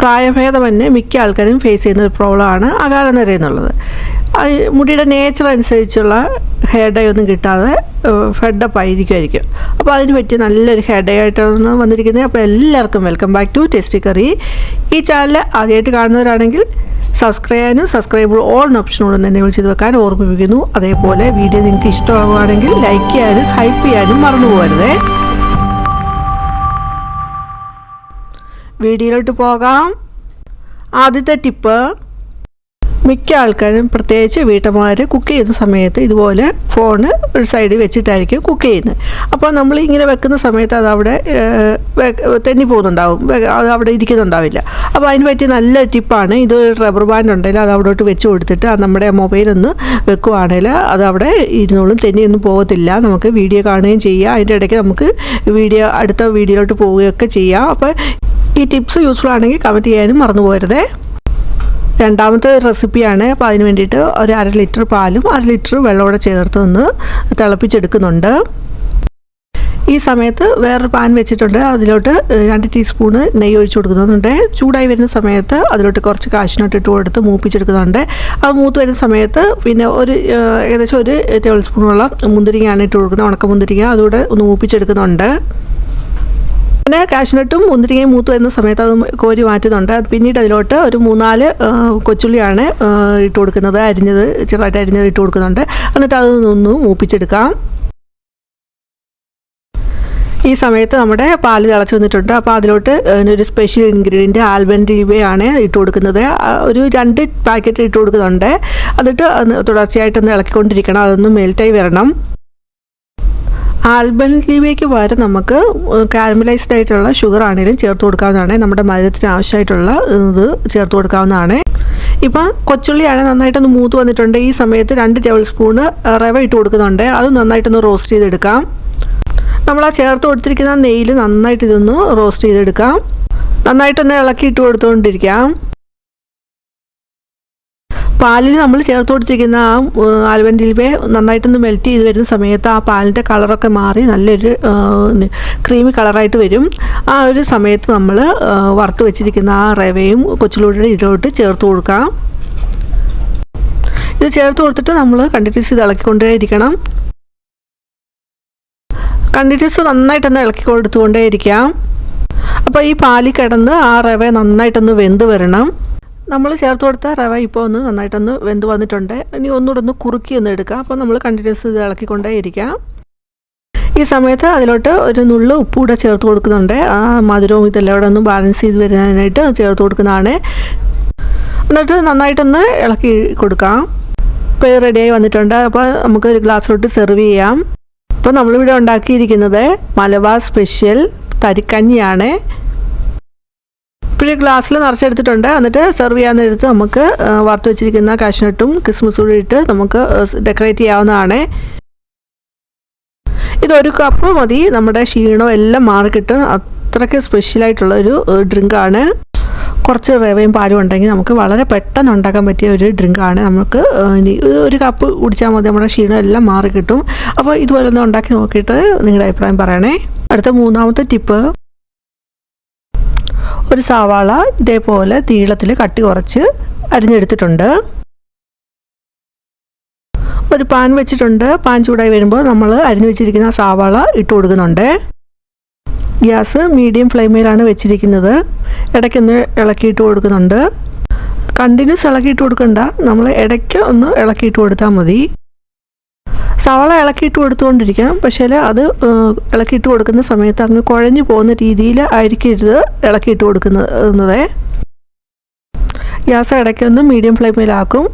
പ്രായഭേദമന്യേ മിക്ക ആൾക്കാരും ഫേസ് ചെയ്യുന്ന ഒരു പ്രോബ്ലമാണ് അകാലനര എന്നുള്ളത്. മുടിയുടെ നേച്ചർ അനുസരിച്ചുള്ള ഹെയർ ഡൈ ഒന്നും കിട്ടാതെ ഫെഡപ്പ് ആയിരിക്കുമായിരിക്കും. അപ്പോൾ അതിന് പറ്റിയ നല്ലൊരു ഹെയർ ഡൈ ആയിട്ടാണ് വന്നിരിക്കുന്നത്. അപ്പോൾ എല്ലാവർക്കും welcome back to tasty curry ഈ ചാനൽ ആദ്യമായിട്ട് കാണുന്നവരാണെങ്കിൽ സബ്സ്ക്രൈബ് ചെയ്യാനും സബ്സ്ക്രൈബ് ഓൾ ഓപ്ഷനോട് തന്നെ വിളിച്ചത് വെക്കാൻ ഓർമ്മിപ്പിക്കുന്നു. അതേപോലെ വീഡിയോ നിങ്ങൾക്ക് ഇഷ്ടമാകുകയാണെങ്കിൽ ലൈക്ക് ചെയ്യാനും ഹൈപ്പ് ചെയ്യാനും മറന്നു പോകരുതേ. വീഡിയോയിലോട്ട് പോകാം. ആദ്യത്തെ ടിപ്പ് മിക്ക ആൾക്കാരും പ്രത്യേകിച്ച് വീട്ടമ്മമാർ കുക്ക് ചെയ്യുന്ന സമയത്ത് ഇതുപോലെ ഫോണ് ഒരു സൈഡിൽ വെച്ചിട്ടായിരിക്കും കുക്ക് ചെയ്യുന്നത്. അപ്പോൾ നമ്മൾ ഇങ്ങനെ വെക്കുന്ന സമയത്ത് അത് അവിടെ തെന്നി പോകുന്നുണ്ടാവും. അത് അവിടെ ഇരിക്കുന്നുണ്ടാവില്ല. അപ്പോൾ അതിന് പറ്റിയ നല്ല ടിപ്പാണ് ഇത് റബ്ബർ ബാൻഡ് ഉണ്ടെങ്കിൽ അത് അവിടോട്ട് വെച്ച് കൊടുത്തിട്ട് അത് നമ്മുടെ മൊബൈലൊന്ന് വെക്കുവാണെങ്കിൽ അത് അവിടെ ഇരുന്നോളും തെന്നിയൊന്നും പോകത്തില്ല. നമുക്ക് വീഡിയോ കാണുകയും ചെയ്യാം. അതിന്റെ ഇടയ്ക്ക് നമുക്ക് വീഡിയോ അടുത്ത വീഡിയോയിലോട്ട് പോവുകയൊക്കെ ചെയ്യാം. അപ്പോൾ ഈ ടിപ്സ് യൂസ്ഫുൾ ആണെങ്കിൽ കമന്റ് ചെയ്യാനും മറന്നു പോരുതേ രണ്ടാമത്തെ റെസിപ്പിയാണ് അപ്പോൾ അതിന് വേണ്ടിയിട്ട് ഒരു അര ലിറ്റർ പാലും അര ലിറ്റർ വെള്ളമോടെ ചേർത്ത് ഒന്ന് തിളപ്പിച്ചെടുക്കുന്നുണ്ട്. ഈ സമയത്ത് വേറൊരു പാൻ വെച്ചിട്ടുണ്ട്. അതിലോട്ട് രണ്ട് ടീസ്പൂണ് നെയ്യ് ഒഴിച്ചു കൊടുക്കുന്നുണ്ട്. ചൂടായി വരുന്ന സമയത്ത് അതിലോട്ട് കുറച്ച് കാശിനോട്ട് ഇട്ട് കൊടുത്ത് മൂപ്പിച്ചെടുക്കുന്നുണ്ട്. അത് മൂത്ത് വരുന്ന സമയത്ത് പിന്നെ ഒരു ഏകദേശം ഒരു ടേബിൾ സ്പൂണോളം മുന്തിരിങ്ങയാണ് ഇട്ട് കൊടുക്കുന്നത്. ഉണക്ക മുന്തിരിങ്ങ അതുകൂടെ ഒന്ന് മൂപ്പിച്ചെടുക്കുന്നുണ്ട്. പിന്നെ കാഷ്നട്ടും മുന്തിരിങ്ങയും മൂത്ത് വരുന്ന സമയത്ത് അത് കോരി മാറ്റുന്നുണ്ട്. പിന്നീട് അതിലോട്ട് ഒരു മൂന്നാൽ കൊച്ചുള്ളിയാണ് ഇട്ട് കൊടുക്കുന്നത് അരിഞ്ഞത് ചെറുതായിട്ട് അരിഞ്ഞത് ഇട്ട് കൊടുക്കുന്നുണ്ട്. എന്നിട്ട് അത് ഒന്ന് മൂപ്പിച്ചെടുക്കാം. ഈ സമയത്ത് നമ്മുടെ പാൽ തിളച്ച് വന്നിട്ടുണ്ട്. അപ്പോൾ അതിലോട്ട് ഒരു സ്പെഷ്യൽ ഇൻഗ്രീഡിയന്റ് ആൽബൻ ആണ് ഇട്ട് കൊടുക്കുന്നത്. ഒരു രണ്ട് പാക്കറ്റ് ഇട്ട് കൊടുക്കുന്നുണ്ട്. എന്നിട്ട് തുടർച്ചയായിട്ടൊന്ന് ഇളക്കിക്കൊണ്ടിരിക്കണം. അതൊന്ന് മെൽറ്റായി വരണം. ആൽബൻ ലീവയ്ക്ക് പകരം നമുക്ക് കാരമലൈസ്ഡ് ആയിട്ടുള്ള ഷുഗർ ആണെങ്കിലും ചേർത്ത് കൊടുക്കാവുന്നതാണ്. നമ്മുടെ മധുരത്തിന് ആവശ്യമായിട്ടുള്ള ഇത് ചേർത്ത് കൊടുക്കാവുന്നതാണ്. ഇപ്പം കൊച്ചുള്ളിയാണ് നന്നായിട്ടൊന്ന് മൂത്ത് വന്നിട്ടുണ്ട്. ഈ സമയത്ത് രണ്ട് ടേബിൾ സ്പൂണ് റവ ഇട്ട് കൊടുക്കുന്നുണ്ട്. അത് നന്നായിട്ടൊന്ന് റോസ്റ്റ് ചെയ്തെടുക്കാം. നമ്മൾ ആ ചേർത്ത് കൊടുത്തിരിക്കുന്ന നെയ്യിൽ നന്നായിട്ട് ഇതൊന്ന് റോസ്റ്റ് ചെയ്തെടുക്കാം. നന്നായിട്ടൊന്ന് ഇളക്കി ഇട്ട് കൊടുത്തുകൊണ്ടിരിക്കാം പാലിൽ നമ്മൾ ചേർത്ത് കൊടുത്തിരിക്കുന്ന ആ ആൽബൻ ദിൽബെ നന്നായിട്ടൊന്ന് മെൽറ്റ് ചെയ്ത് വരുന്ന സമയത്ത് ആ പാലിന്റെ കളറൊക്കെ മാറി നല്ലൊരു ക്രീമി കളറായിട്ട് വരും. ആ ഒരു സമയത്ത് നമ്മൾ വറുത്ത് വെച്ചിരിക്കുന്ന ആ റവയും കൊച്ചിലൂടെ ഇതിലോട്ട് ചേർത്ത് കൊടുക്കാം. ഇത് ചേർത്ത് കൊടുത്തിട്ട് നമ്മൾ കണ്ടിന്യൂസ് ഇത് ഇളക്കിക്കൊണ്ടേ ഇരിക്കണം. കണ്ടിന്യൂസ് നന്നായിട്ടൊന്ന് ഇളക്കി കൊടുത്തുകൊണ്ടേ ഇരിക്കാം. അപ്പോൾ ഈ പാലിൽ കിടന്ന് ആ റവ നന്നായിട്ടൊന്ന് വെന്ത് വരണം. നമ്മൾ ചേർത്ത് കൊടുത്ത റവ ഇപ്പോൾ ഒന്ന് നന്നായിട്ടൊന്ന് വെന്ത് വന്നിട്ടുണ്ട്. ഇനി ഒന്നുകൂടെ ഒന്ന് കുറുക്കി ഒന്ന് എടുക്കാം. അപ്പോൾ നമ്മൾ കണ്ടിന്യൂസ് ഇത് ഇളക്കിക്കൊണ്ടേ ഇരിക്കാം. ഈ സമയത്ത് അതിലോട്ട് ഒരു നുള്ളു ഉപ്പ് കൂടെ ചേർത്ത് കൊടുക്കുന്നുണ്ട്. ആ മധുരവും ഇതെല്ലാം കൂടെ ഒന്ന് ബാലൻസ് ചെയ്ത് വരുന്നതിനായിട്ട് ചേർത്ത് കൊടുക്കുന്നതാണ്. എന്നിട്ട് നന്നായിട്ടൊന്ന് ഇളക്കി കൊടുക്കാം. ഇപ്പോൾ റെഡിയായി വന്നിട്ടുണ്ട്. അപ്പോൾ നമുക്ക് ഒരു ഗ്ലാസ്സിലോട്ട് സെർവ് ചെയ്യാം. അപ്പോൾ നമ്മളിവിടെ ഉണ്ടാക്കിയിരിക്കുന്നത് മലബാർ സ്പെഷ്യൽ തരിക്കഞ്ഞിയാണ്. ഇപ്പോൾ ഗ്ലാസ്സിൽ നിറച്ചെടുത്തിട്ടുണ്ട്. എന്നിട്ട് സെർവ് ചെയ്യാൻ നേരത്ത് നമുക്ക് വറുത്ത് വെച്ചിരിക്കുന്ന കാഷ്നട്ടും ക്രിസ്മസ് കൂടി ഇട്ട് നമുക്ക് ഡെക്കറേറ്റ് ചെയ്യാവുന്നതാണ്. ഇതൊരു കപ്പ് മതി. നമ്മുടെ ക്ഷീണം എല്ലാം മാറിക്കിട്ടും. അത്രയ്ക്ക് സ്പെഷ്യലായിട്ടുള്ള ഒരു ഡ്രിങ്കാണ് കുറച്ച് റവയും പാലും ഉണ്ടെങ്കിൽ നമുക്ക് വളരെ പെട്ടെന്ന് ഉണ്ടാക്കാൻ പറ്റിയ ഒരു ഡ്രിങ്കാണ് നമുക്ക് ഇനി ഒരു കപ്പ് കുടിച്ചാൽ മതി. നമ്മുടെ ക്ഷീണം എല്ലാം മാറിക്കിട്ടും. അപ്പോൾ ഇതുപോലെ ഒന്ന് ഉണ്ടാക്കി നോക്കിയിട്ട് നിങ്ങളുടെ അഭിപ്രായം പറയണേ. അടുത്ത മൂന്നാമത്തെ ടിപ്പ് ഒരു സവാള ഇതേപോലെ നീളത്തിൽ കട്ടി കുറച്ച് അരിഞ്ഞെടുത്തിട്ടുണ്ട്. ഒരു പാൻ വെച്ചിട്ടുണ്ട്. പാൻ ചൂടായി വരുമ്പോൾ നമ്മൾ അരിഞ്ഞു വെച്ചിരിക്കുന്ന സവാള ഇട്ട് കൊടുക്കുന്നുണ്ട്. ഗ്യാസ് മീഡിയം ഫ്ലെയിമിലാണ് വെച്ചിരിക്കുന്നത്. ഇടയ്ക്കൊന്ന് ഇളക്കിയിട്ട് കൊടുക്കുന്നുണ്ട്. കണ്ടിന്യൂസ് ഇളക്കിയിട്ട് കൊടുക്കണ്ട. നമ്മൾ ഇടയ്ക്ക് ഒന്ന് ഇളക്കിയിട്ട് കൊടുത്താൽ മതി. സവാള ഇളക്കിയിട്ട് കൊടുത്തുകൊണ്ടിരിക്കാം പക്ഷേ അത് ഇളക്കിയിട്ട് കൊടുക്കുന്ന സമയത്ത് അങ്ങ് കുഴഞ്ഞു പോകുന്ന രീതിയിൽ ആയിരിക്കരുത് ഇളക്കിയിട്ട് കൊടുക്കുന്നത് ഗ്യാസ് ഇടയ്ക്ക് ഒന്ന് മീഡിയം ഫ്ലെയിമിലാക്കും.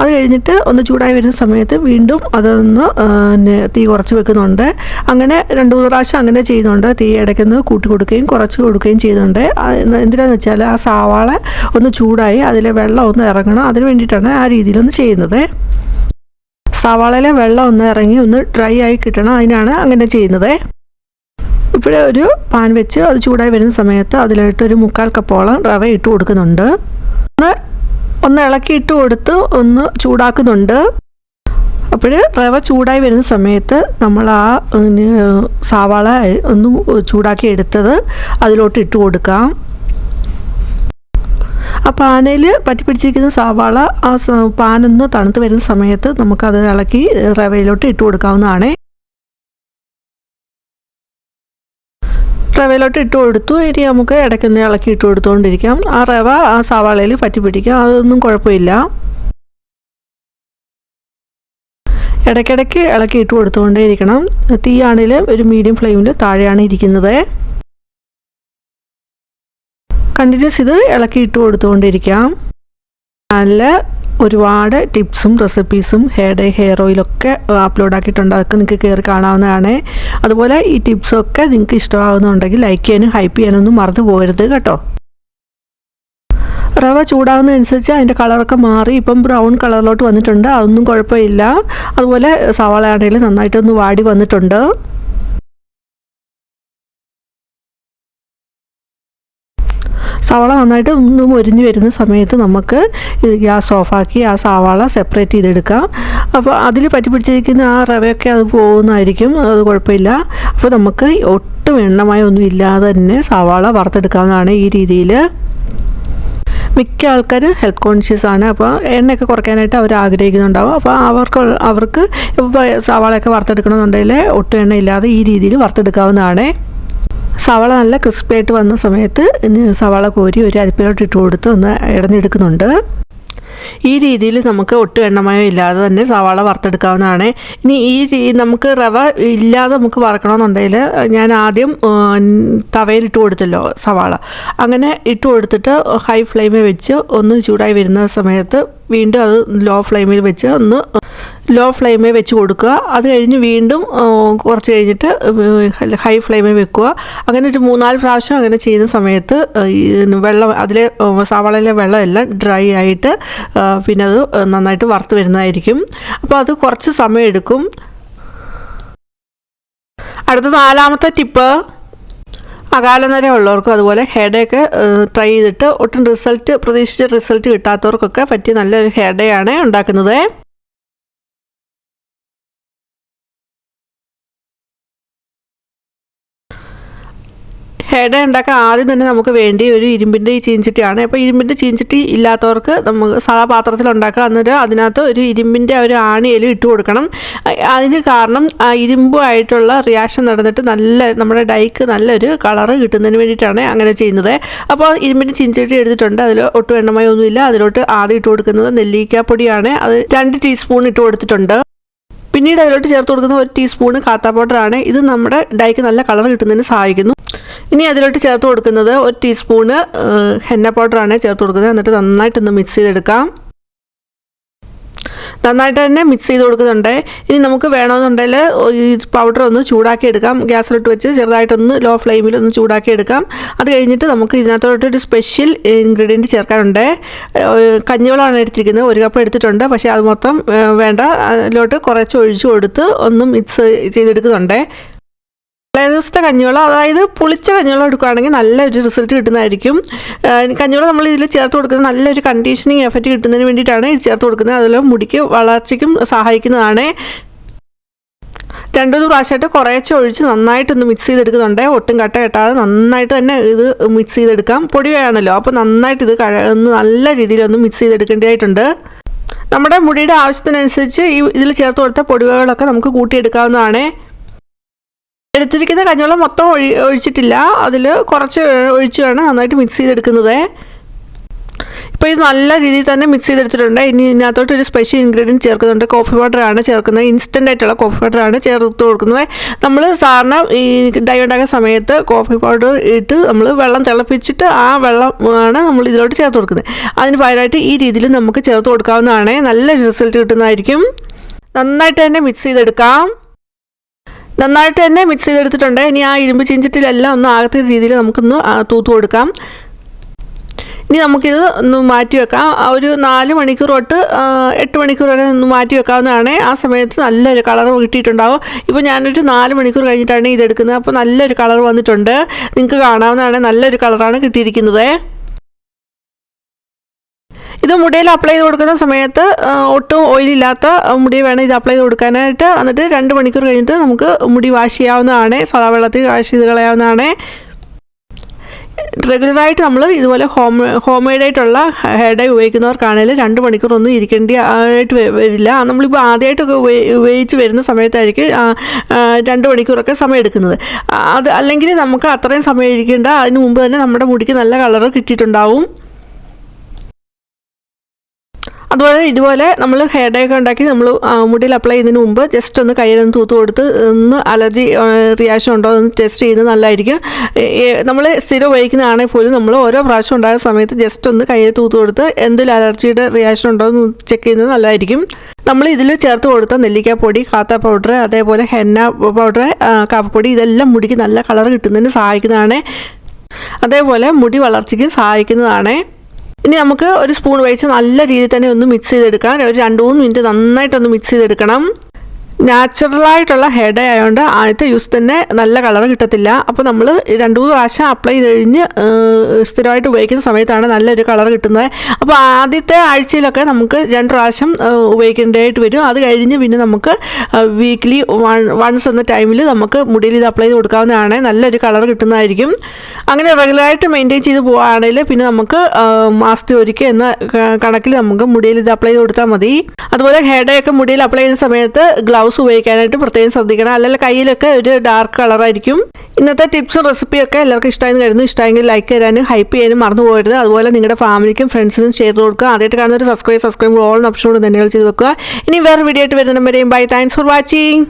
അത് കഴിഞ്ഞിട്ട് ഒന്ന് ചൂടായി വരുന്ന സമയത്ത് വീണ്ടും അതൊന്ന് തീ കുറച്ച് വെക്കുന്നുണ്ട്. അങ്ങനെ രണ്ട് മൂന്ന് പ്രാവശ്യം അങ്ങനെ ചെയ്യുന്നുണ്ട്. തീ ഇടയ്ക്കൊന്ന് കൂട്ടി കൊടുക്കുകയും കുറച്ച് കൊടുക്കുകയും ചെയ്യുന്നുണ്ട്. എന്തിനാന്ന് വെച്ചാൽ ആ സവാള ഒന്ന് ചൂടായി അതിലെ വെള്ളം ഒന്ന് ഇറങ്ങണം. അതിന് വേണ്ടിയിട്ടാണ് ആ രീതിയിലൊന്ന് ചെയ്യുന്നത്. സവാളയിലെ വെള്ളം ഒന്ന് ഇറങ്ങി ഒന്ന് ഡ്രൈ ആയി കിട്ടണം. അതിനാണ് അങ്ങനെ ചെയ്യുന്നത്. ഇവിടെ ഒരു പാൻ വെച്ച് അത് ചൂടായി വരുന്ന സമയത്ത് അതിലായിട്ട് ഒരു മുക്കാൽ കപ്പോളം റവ ഇട്ട് കൊടുക്കുന്നുണ്ട്. ഒന്ന് ഒന്ന് ഇളക്കി ഇട്ട് കൊടുത്ത് ഒന്ന് ചൂടാക്കുന്നുണ്ട്. അപ്പോൾ റവ ചൂടായി വരുന്ന സമയത്ത് നമ്മൾ ആ സവാള ഒന്ന് ചൂടാക്കി എടുത്തത് അതിലോട്ട് ഇട്ട് കൊടുക്കാം. ആ പാനയിൽ പറ്റിപ്പിടിച്ചിരിക്കുന്ന സവാള ആ പാനൊന്ന് തണുത്ത് വരുന്ന സമയത്ത് നമുക്കത് ഇളക്കി റവയിലോട്ട് ഇട്ട് കൊടുക്കാവുന്നതാണ്. റവയിലോട്ട് ഇട്ട് കൊടുത്തു. ഇനി നമുക്ക് ഇടയ്ക്കൊന്ന് ഇളക്കി ഇട്ട് കൊടുത്തുകൊണ്ടിരിക്കാം ആ റവ ആ സവാളയിൽ പറ്റി പിടിക്കാം അതൊന്നും കുഴപ്പമില്ല. ഇടയ്ക്കിടയ്ക്ക് ഇളക്കി ഇട്ട് കൊടുത്തുകൊണ്ടേ ഇരിക്കണം. തീയാണെങ്കിൽ ഒരു മീഡിയം ഫ്ലെയിമിൽ താഴെയാണ് ഇരിക്കുന്നത്. കണ്ടിന്യൂസ് ഇത് ഇളക്കി ഇട്ട് കൊടുത്തുകൊണ്ടിരിക്കാം. നല്ല ഒരുപാട് ടിപ്സും റെസിപ്പീസും ഹെയർ ഡേ ഹെയർ ഓയിലൊക്കെ അപ്ലോഡ് ആക്കിയിട്ടുണ്ട്. അതൊക്കെ നിങ്ങൾക്ക് കയറി കാണാവുന്നതാണ്. അതുപോലെ ഈ ടിപ്സൊക്കെ നിങ്ങൾക്ക് ഇഷ്ടമാകുന്നുണ്ടെങ്കിൽ ലൈക്ക് ചെയ്യാനും ഹൈപ്പ് ചെയ്യാനൊന്നും മറന്നു പോകരുത് കേട്ടോ. റവ ചൂടാകുന്നതനുസരിച്ച് അതിന്റെ കളറൊക്കെ മാറി ഇപ്പം ബ്രൗൺ കളറിലോട്ട് വന്നിട്ടുണ്ട്. അതൊന്നും കുഴപ്പമില്ല. അതുപോലെ സവാള ആണെങ്കിലും നന്നായിട്ടൊന്ന് വാടി വന്നിട്ടുണ്ട്. സവാള നന്നായിട്ട് ഒന്ന് മൊരിഞ്ഞ് വരുന്ന സമയത്ത് നമുക്ക് ഗ്യാസ് ഓഫാക്കി ആ സവാള സെപ്പറേറ്റ് ചെയ്തെടുക്കാം. അപ്പോൾ അതിൽ പറ്റി പിടിച്ചിരിക്കുന്ന ആ റവയൊക്കെ അത് പോകുന്നതായിരിക്കും. അത് കുഴപ്പമില്ല. അപ്പോൾ നമുക്ക് ഒട്ടും എണ്ണമായ ഒന്നും ഇല്ലാതെ തന്നെ സവാള വറുത്തെടുക്കാവുന്നതാണ് ഈ രീതിയിൽ മിക്ക ആൾക്കാരും ഹെൽത്ത് കോൺഷ്യസ് ആണ്. അപ്പോൾ എണ്ണയൊക്കെ കുറയ്ക്കാനായിട്ട് അവർ ആഗ്രഹിക്കുന്നുണ്ടാവും. അപ്പോൾ അവർക്ക് അവർക്ക് സവാളയൊക്കെ വറുത്തെടുക്കണമെന്നുണ്ടെങ്കിൽ ഒട്ടും എണ്ണ ഇല്ലാതെ ഈ രീതിയിൽ വറുത്തെടുക്കാവുന്നതാണ്. സവാള നല്ല ക്രിസ്പി ആയിട്ട് വന്ന സമയത്ത് സവാള കോരി ഒരു അരിപ്പിലോട്ട് ഇട്ട് കൊടുത്ത് ഒന്ന് ഇടഞ്ഞെടുക്കുന്നുണ്ട്. ഈ രീതിയിൽ നമുക്ക് ഒട്ടും എണ്ണമയോ ഇല്ലാതെ തന്നെ സവാള വറുത്തെടുക്കാവുന്നതാണ്. ഇനി ഈ നമുക്ക് റവ ഇല്ലാതെ നമുക്ക് വറക്കണമെന്നുണ്ടെങ്കിൽ ഞാൻ ആദ്യം തവയിൽ ഇട്ട് കൊടുത്തല്ലോ സവാള. അങ്ങനെ ഇട്ട് കൊടുത്തിട്ട് ഹൈ ഫ്ലെയിമിൽ വെച്ച് ഒന്ന് ചൂടായി വരുന്ന സമയത്ത് വീണ്ടും അത് ലോ ഫ്ലെയിമിൽ വെച്ച് ഒന്ന് ലോ ഫ്ലെയിമേ വെച്ച് കൊടുക്കുക. അത് കഴിഞ്ഞ് വീണ്ടും കുറച്ച് കഴിഞ്ഞിട്ട് ഹൈ ഫ്ലെയിമേ വെക്കുക. അങ്ങനെ ഒരു മൂന്നാൽ പ്രാവശ്യം അങ്ങനെ ചെയ്യുന്ന സമയത്ത് വെള്ളം അതിലെ സവാളയിലെ വെള്ളമെല്ലാം ഡ്രൈ ആയിട്ട് പിന്നെ അത് നന്നായിട്ട് വറുത്ത് വരുന്നതായിരിക്കും. അപ്പോൾ അത് കുറച്ച് സമയം എടുക്കും. അടുത്ത നാലാമത്തെ ടിപ്പ് അകാലനര ഉള്ളവർക്കും അതുപോലെ ഹെഡേക്ക് ട്രൈ ചെയ്തിട്ട് ഒട്ടും റിസൾട്ട് പ്രതീക്ഷിച്ച റിസൾട്ട് കിട്ടാത്തവർക്കൊക്കെ പറ്റിയ നല്ലൊരു ഹെഡേ ആണ് ഉണ്ടാക്കുന്നത്. ഹെഡ് ഉണ്ടാക്കാൻ ആദ്യം തന്നെ നമുക്ക് വേണ്ടി ഒരു ഇരുമ്പിന്റെ ഈ ചീഞ്ചട്ടിയാണ് അപ്പോൾ ഇരുമ്പിന്റെ ചീഞ്ചട്ടി ഇല്ലാത്തവർക്ക് നമുക്ക് സാധാ പാത്രത്തിൽ ഉണ്ടാക്കുക. അന്നേരം അതിനകത്ത് ഒരു ഇരുമ്പിന്റെ ഒരു ആണിയിലും ഇട്ട് കൊടുക്കണം. അതിന് കാരണം ഇരുമ്പുമായിട്ടുള്ള റിയാക്ഷൻ നടന്നിട്ട് നല്ല നമ്മുടെ ഡൈക്ക് നല്ലൊരു കളറ് കിട്ടുന്നതിന് വേണ്ടിയിട്ടാണ് അങ്ങനെ ചെയ്യുന്നത്. അപ്പോൾ ഇരുമ്പിന്റെ ചീഞ്ചട്ടി എടുത്തിട്ടുണ്ട്. അതിൽ ഒട്ടും എണ്ണമയൊന്നുമില്ല അതിലോട്ട് ആദ്യം ഇട്ട് കൊടുക്കുന്നത് നെല്ലിക്കാപ്പൊടിയാണ്. അത് രണ്ട് ടീസ്പൂൺ ഇട്ട് കൊടുത്തിട്ടുണ്ട്. പിന്നീട് അതിലോട്ട് ചേർത്ത് കൊടുക്കുന്ന ഒരു ടീസ്പൂൺ കാത്ത പൗഡറാണ് ഇത് നമ്മുടെ ഡൈക്ക് നല്ല കളർ കിട്ടുന്നതിന് സഹായിക്കുന്നു. ഇനി അതിലോട്ട് ചേർത്ത് കൊടുക്കുന്നത് ഒരു ടീസ്പൂണ് ഹെന്ന പൗഡറാണ് ചേർത്ത് കൊടുക്കുന്നത്. എന്നിട്ട് നന്നായിട്ടൊന്ന് മിക്സ് ചെയ്തെടുക്കാം. നന്നായിട്ട് തന്നെ മിക്സ് ചെയ്ത് കൊടുക്കുന്നുണ്ട്. ഇനി നമുക്ക് വേണമെന്നുണ്ടെങ്കിൽ ഈ പൗഡർ ഒന്ന് ചൂടാക്കി എടുക്കാം ഗ്യാസിലോട്ട് വെച്ച് ചെറുതായിട്ടൊന്ന് ലോ ഫ്ലെയിമിൽ ഒന്ന് ചൂടാക്കി എടുക്കാം അത് കഴിഞ്ഞിട്ട് നമുക്ക് ഇതിനകത്തോട്ട് ഒരു സ്പെഷ്യൽ ഇൻഗ്രീഡിയന്റ് ചേർക്കാനുണ്ട്. കഞ്ഞിവെള്ളമാണ് എടുത്തിരിക്കുന്നത്. ഒരു കപ്പ് എടുത്തിട്ടുണ്ട്. പക്ഷേ അത് മൊത്തം വേണ്ട. അതിലോട്ട് കുറച്ച് ഒഴിച്ചു കൊടുത്ത് ഒന്ന് മിക്സ് ചെയ്തെടുക്കുന്നുണ്ട്. തലേ ദിവസത്തെ കഞ്ഞിവെള്ളം അതായത് പുളിച്ച കഞ്ഞിവെള്ളം എടുക്കുകയാണെങ്കിൽ നല്ലൊരു റിസൾട്ട് കിട്ടുന്നതായിരിക്കും. കഞ്ഞിവെള്ളം നമ്മൾ ഇതിൽ ചേർത്ത് കൊടുക്കുന്നത് നല്ലൊരു കണ്ടീഷനിങ് എഫക്റ്റ് കിട്ടുന്നതിന് വേണ്ടിയിട്ടാണ് ഇത് ചേർത്ത് കൊടുക്കുന്നത്. അതുപോലെ മുടിക്ക് വളർച്ചയ്ക്കും സഹായിക്കുന്നതാണ്. രണ്ടു പ്രാവശ്യമായിട്ട് കുറേശ്ശെ ഒഴിച്ച് നന്നായിട്ടൊന്ന് മിക്സ് ചെയ്തെടുക്കുന്നുണ്ട്. ഒട്ടും കട്ട കെട്ടാതെ നന്നായിട്ട് തന്നെ ഇത് മിക്സ് ചെയ്തെടുക്കാം. പൊടി വേണമല്ലോ. അപ്പോൾ നന്നായിട്ട് ഇത് ഒന്ന് നല്ല രീതിയിലൊന്ന് മിക്സ് ചെയ്തെടുക്കേണ്ടതായിട്ടുണ്ട്. നമ്മുടെ മുടിയുടെ ആവശ്യത്തിനനുസരിച്ച് ഈ ഇതിൽ ചേർത്ത് കൊടുത്ത പൊടിവകളൊക്കെ നമുക്ക് കൂട്ടിയെടുക്കാവുന്നതാണ്. എടുത്തിരിക്കുന്ന കഞ്ഞിവെള്ളം മൊത്തം ഒഴി ഒഴിച്ചിട്ടില്ല. അതിൽ കുറച്ച് ഒഴിച്ച് വേണം നന്നായിട്ട് മിക്സ് ചെയ്തെടുക്കുന്നത്. ഇപ്പോൾ ഇത് നല്ല രീതിയിൽ തന്നെ മിക്സ് ചെയ്തെടുത്തിട്ടുണ്ട്. ഇനി ഇതിനകത്തോട്ട് ഒരു സ്പെഷ്യൽ ഇൻഗ്രീഡിയന്റ് ചേർക്കുന്നുണ്ട്. കോഫി പൗഡറാണ് ചേർക്കുന്നത്. ഇൻസ്റ്റന്റ് ആയിട്ടുള്ള കോഫി പൗഡറാണ് ചേർത്ത് കൊടുക്കുന്നത്. നമ്മൾ സാധാരണ ഈ ഡൈ ഉണ്ടാക്കുന്ന സമയത്ത് കോഫി പൗഡർ ഇട്ട് നമ്മൾ വെള്ളം തിളപ്പിച്ചിട്ട് ആ വെള്ളം ആണ് നമ്മൾ ഇതിലോട്ട് ചേർത്ത് കൊടുക്കുന്നത്. അതിന് പകരമായിട്ട് ഈ രീതിയിൽ നമുക്ക് ചേർത്ത് കൊടുക്കാവുന്നതാണ്. നല്ല റിസൾട്ട് കിട്ടുന്നതായിരിക്കും. നന്നായിട്ട് തന്നെ മിക്സ് ചെയ്തെടുക്കാം. നന്നായിട്ട് തന്നെ മിക്സ് ചെയ്തെടുത്തിട്ടുണ്ട്. ഇനി ആ ഇരുമ്പ് ചീഞ്ചട്ടിലെല്ലാം ഒന്ന് ആകത്ത രീതിയിൽ നമുക്കൊന്ന് തൂത്ത് കൊടുക്കാം. ഇനി നമുക്കിത് ഒന്ന് മാറ്റി വെക്കാം. ഒരു നാല് മണിക്കൂർ തൊട്ട് എട്ട് മണിക്കൂർ വരെ ഒന്ന് മാറ്റി വെക്കാവുന്നതാണ്. ആ സമയത്ത് നല്ലൊരു കളർ കിട്ടിയിട്ടുണ്ടാവും. ഇപ്പോൾ ഞാനൊരു നാല് മണിക്കൂർ കഴിഞ്ഞിട്ടാണ് ഇതെടുക്കുന്നത് അപ്പോൾ നല്ലൊരു കളർ വന്നിട്ടുണ്ട്. നിങ്ങൾക്ക് കാണാവുന്നതാണ് നല്ലൊരു കളറാണ് കിട്ടിയിരിക്കുന്നത്. ഇത് മുടിയിൽ അപ്ലൈ ചെയ്ത് കൊടുക്കുന്ന സമയത്ത് ഒട്ടും ഓയിലില്ലാത്ത മുടി വേണം ഇത് അപ്ലൈ ചെയ്ത് കൊടുക്കാനായിട്ട്. എന്നിട്ട് രണ്ട് മണിക്കൂർ കഴിഞ്ഞിട്ട് നമുക്ക് മുടി വാഷ് ചെയ്യാവുന്നതാണ്. സാധാ വെള്ളത്തിൽ വാഷ് ചെയ്ത് കളയാവുന്നതാണ്. റെഗുലറായിട്ട് നമ്മൾ ഇതുപോലെ ഹോം ഹോം മെയ്ഡായിട്ടുള്ള ഹെയർ ഡൈ ഉപയോഗിക്കുന്നവർക്കാണെങ്കിൽ രണ്ട് മണിക്കൂറൊന്നും ഇരിക്കേണ്ടി ആയിട്ട് വരില്ല. നമ്മളിപ്പോൾ ആദ്യമായിട്ടൊക്കെ ഉപയോഗി ഉപയോഗിച്ച് വരുന്ന സമയത്തായിരിക്കും രണ്ട് മണിക്കൂറൊക്കെ സമയം എടുക്കുന്നത്. അത് അല്ലെങ്കിൽ നമുക്ക് അത്രയും സമയം ഇരിക്കേണ്ട അതിന് മുമ്പ് തന്നെ നമ്മുടെ മുടിക്ക് നല്ല കളർ കിട്ടിയിട്ടുണ്ടാവും. അതുപോലെ ഇതുപോലെ നമ്മൾ ഹെയർ ഡൈ ഒക്കെ ഉണ്ടാക്കി നമ്മൾ മുടിയിൽ അപ്ലൈ ചെയ്യുന്നതിന് മുമ്പ് ജസ്റ്റ് ഒന്ന് കയ്യിലൊന്ന് തൂത്ത് കൊടുത്ത് ഒന്ന് അലർജി റിയാക്ഷൻ ഉണ്ടോ എന്ന് ടെസ്റ്റ് ചെയ്യുന്നത് നല്ലതായിരിക്കും. നമ്മൾ സ്ഥിരം ഉപയോഗിക്കുന്നതാണെങ്കിൽ പോലും നമ്മൾ ഓരോ പ്രാവശ്യം ഉണ്ടാകുന്ന സമയത്ത് ജസ്റ്റ് ഒന്ന് കയ്യിൽ തൂത്ത് കൊടുത്ത് എന്തെങ്കിലും അലർജിയുടെ റിയാക്ഷൻ ഉണ്ടോ എന്ന് ചെക്ക് ചെയ്യുന്നത് നല്ലതായിരിക്കും. നമ്മൾ ഇതിൽ ചേർത്ത് കൊടുത്ത നെല്ലിക്കാപ്പൊടി കാത്ത പൗഡർ അതേപോലെ ഹെന്ന പൗഡർ കാപ്പപ്പൊടി ഇതെല്ലാം മുടിക്ക് നല്ല കളർ കിട്ടുന്നതിന് സഹായിക്കുന്നതാണ്. അതേപോലെ മുടി വളർച്ചയ്ക്ക് സഹായിക്കുന്നതാണ്. ഇനി നമുക്ക് ഒരു സ്പൂൺ വെച്ച് നല്ല രീതിയിൽ തന്നെ ഒന്ന് മിക്സ് ചെയ്തെടുക്കാം. ഒരു രണ്ട് മൂന്ന് മിനിറ്റ് നന്നായിട്ടൊന്ന് മിക്സ് ചെയ്തെടുക്കണം. നാച്ചുറലായിട്ടുള്ള ഹെയർ ഡേ ആയതുകൊണ്ട് ആദ്യത്തെ യൂസ് തന്നെ നല്ല കളർ കിട്ടത്തില്ല. അപ്പോൾ നമ്മൾ രണ്ട് മൂന്ന് പ്രാവശ്യം അപ്ലൈ ചെയ്ത് കഴിഞ്ഞ് സ്ഥിരമായിട്ട് ഉപയോഗിക്കുന്ന സമയത്താണ് നല്ലൊരു കളർ കിട്ടുന്നത്. അപ്പോൾ ആദ്യത്തെ ആഴ്ചയിലൊക്കെ നമുക്ക് രണ്ട് പ്രാവശ്യം ഉപയോഗിക്കേണ്ടതായിട്ട് വരും. അത് കഴിഞ്ഞ് പിന്നെ നമുക്ക് വീക്ക്ലി വൺ വൺസ് എന്ന ടൈമിൽ നമുക്ക് മുടിയിൽ ഇത് അപ്ലൈ ചെയ്ത് കൊടുക്കാവുന്നതാണ്. നല്ലൊരു കളർ കിട്ടുന്നതായിരിക്കും. അങ്ങനെ റെഗുലറായിട്ട് മെയിന്റെയിൻ ചെയ്ത് പോവുകയാണെങ്കിൽ പിന്നെ നമുക്ക് മാസത്തിൽ ഒരിക്കൽ എന്ന കണക്കിൽ നമുക്ക് മുടിയിൽ ഇത് അപ്ലൈ ചെയ്ത് കൊടുത്താൽ മതി. അതുപോലെ ഹെയർ ഡേ ഒക്കെ മുടിയിൽ അപ്ലൈ ചെയ്യുന്ന സമയത്ത് ഗ്ലൗസ് ഉപയോഗിക്കാനായിട്ട് പ്രത്യേകം ശ്രദ്ധിക്കണം. അല്ലെങ്കിൽ കയ്യിലൊക്കെ ഒരു ഡാർക്ക് കളറായിരിക്കും ഇന്നത്തെ ടിപ്സും റെസിപ്പിയൊക്കെ എല്ലാവർക്കും ഇഷ്ടമായെന്ന് കരുതുന്നു. ഇഷ്ടമെങ്കിൽ ലൈക്ക് ചെയ്യാനും ഹൈപ്പ് ചെയ്യാനും മറന്നു പോകരുത്. അതുപോലെ നിങ്ങളുടെ ഫാമിലിക്കും ഫ്രണ്ട്സിനും ചെയ്ത് കൊടുക്കുക. ആദ്യമായിട്ട് കാണുന്ന ഒരു സബ്സ്ക്രൈബ് സബ്സ്ക്രൈബ് ഓൾ ഓപ്ഷനോട് തന്നെ ചെയ്ത് വെക്കുക. ഇനി വേറെ വീഡിയോ ആയിട്ട് വരുന്നവരെയും ബൈ താങ്ക്സ് ഫോർ വാച്ചിങ്